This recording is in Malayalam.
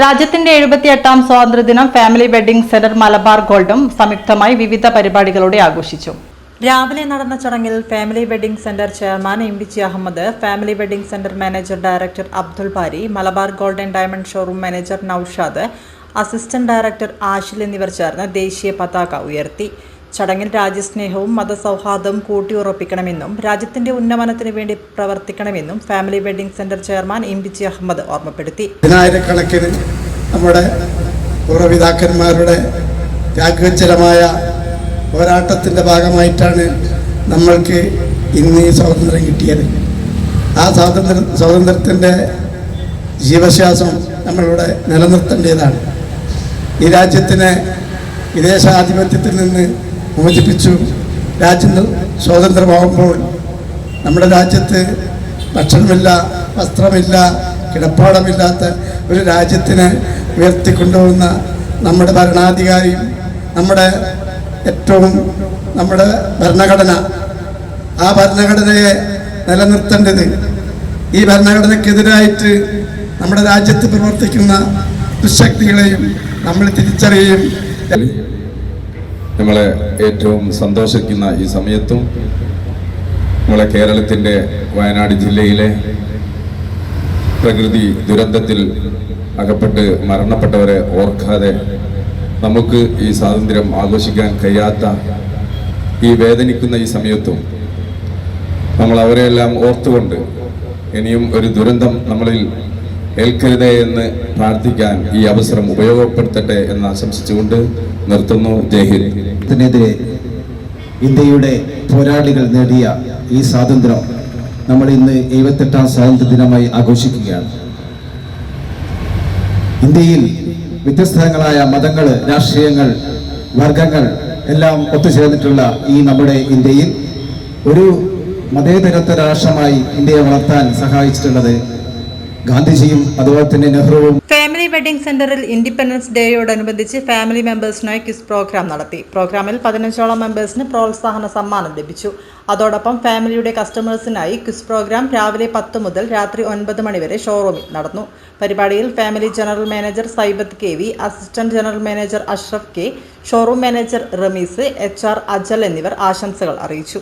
രാജ്യത്തിന്റെ എഴുപത്തിയെട്ടാം സ്വാതന്ത്ര്യദിനം ഫാമിലി വെഡിംഗ് സെന്റർ മലബാർ ഗോൾഡും സംയുക്തമായി വിവിധ പരിപാടികളോടെ ആഘോഷിച്ചു. രാവിലെ നടന്ന ചടങ്ങിൽ family wedding centre chairman M B G Ahmed family wedding centre manager director Abdul Bari Malabar golden diamond showroom manager Naushad assistant director Ashil എന്നിവർ ചേർന്ന് ദേശീയ പതാക ഉയർത്തി. ചടങ്ങിൽ രാജ്യസ്നേഹവും മതസൗഹാർദ്ദവും കൂട്ടിയുറപ്പിക്കണമെന്നും രാജ്യത്തിന്റെ ഉന്നമനത്തിന് വേണ്ടി പ്രവർത്തിക്കണമെന്നും family wedding centre chairman M V G Ahmed ഓർമ്മപ്പെടുത്തി. പതിനായിരക്കണക്കിന് നമ്മുടെ പൂർവപിതാക്കന്മാരുടെ ത്യാഗോജ്ജലമായ പോരാട്ടത്തിന്റെ ഭാഗമായിട്ടാണ് നമ്മൾക്ക് ഇന്ന് ഈ സ്വാതന്ത്ര്യം കിട്ടിയത്. ആ സ്വാതന്ത്ര്യ സ്വാതന്ത്ര്യത്തിന്റെ ജീവശ്വാസം നമ്മളിവിടെ നിലനിർത്തേണ്ടതാണ്. ഈ രാജ്യത്തിനെ വിദേശാധിപത്യത്തിൽ നിന്ന് മോചിപ്പിച്ചു രാജ്യങ്ങൾ സ്വാതന്ത്ര്യമാകുമ്പോൾ നമ്മുടെ രാജ്യത്ത് ഭക്ഷണമില്ല വസ്ത്രമില്ല കിടപ്പാടമില്ലാത്ത ഒരു രാജ്യത്തിനെ ഉയർത്തിക്കൊണ്ടുപോകുന്ന നമ്മുടെ ഭരണാധികാരിയും നമ്മുടെ ഏറ്റവും നമ്മുടെ ഭരണഘടന. ആ ഭരണഘടനയെ നിലനിർത്തേണ്ടത് ഈ ഭരണഘടനയ്ക്കെതിരായിട്ട് നമ്മുടെ രാജ്യത്ത് പ്രവർത്തിക്കുന്ന ദുശക്തികളെയും നമ്മൾ തിരിച്ചറിയുകയും നമ്മളെ ഏറ്റവും സന്തോഷിക്കുന്ന ഈ സമയത്തും നമ്മളെ കേരളത്തിന്റെ വയനാട് ജില്ലയിലെ പ്രകൃതി ദുരന്തത്തിൽ അകപ്പെട്ട് മരണപ്പെട്ടവരെ ഓർക്കാതെ നമുക്ക് ഈ സ്വാതന്ത്ര്യം ആഘോഷിക്കാൻ കഴിയാത്ത ഈ വേദനിക്കുന്ന ഈ സമയത്തും നമ്മൾ അവരെയെല്ലാം ഓർത്തുകൊണ്ട് ഇനിയും ഒരു ദുരന്തം നമ്മളിൽ ഏൽക്കരുതേ എന്ന് പ്രാർത്ഥിക്കാൻ ഈ അവസരം ഉപയോഗപ്പെടുത്തട്ടെ എന്ന് ആശംസിച്ചുകൊണ്ട് നിർത്തുന്നു. ജയഹിന്ദ്രത്തിനെതിരെ ഹിന്ദ്. ഇന്ത്യയുടെ പോരാളികൾ നേടിയ ഈ സ്വാതന്ത്ര്യം നമ്മൾ ഇന്ന് എഴുപത്തെട്ടാം സ്വാതന്ത്ര്യ ദിനമായി ആഘോഷിക്കുകയാണ്. ഇന്ത്യയിൽ വ്യത്യസ്തങ്ങളായ മതങ്ങൾ രാഷ്ട്രീയങ്ങൾ വർഗങ്ങൾ എല്ലാം ഒത്തുചേർന്നിട്ടുള്ള ഈ നമ്മുടെ ഇന്ത്യയിൽ ഒരു മതേതരത്വ രാഷ്ട്രമായി ഇന്ത്യയെ വളർത്താൻ സഹായിച്ചിട്ടുള്ളത് ഗാന്ധിജിയും അതുപോലെ തന്നെ നെഹ്റുവും ഫാമിലി വെഡിംഗ് സെന്ററിൽ ഇൻഡിപെൻഡൻസ് ഡേയോടനുബന്ധിച്ച് ഫാമിലി മെമ്പേഴ്സിനായി ക്വിസ് പ്രോഗ്രാം നടത്തി. പ്രോഗ്രാമിൽ പതിനഞ്ചോളം മെമ്പേഴ്സിന് പ്രോത്സാഹന സമ്മാനം ലഭിച്ചു. അതോടൊപ്പം ഫാമിലിയുടെ കസ്റ്റമേഴ്സിനായി ക്വിസ് പ്രോഗ്രാം രാവിലെ പത്ത് മുതൽ രാത്രി ഒൻപത് മണിവരെ ഷോറൂമിൽ നടന്നു. പരിപാടിയിൽ family general manager Saibath K V assistant general manager Ashraf K showroom manager Ramees H R Ajal എന്നിവർ ആശംസകൾ അറിയിച്ചു.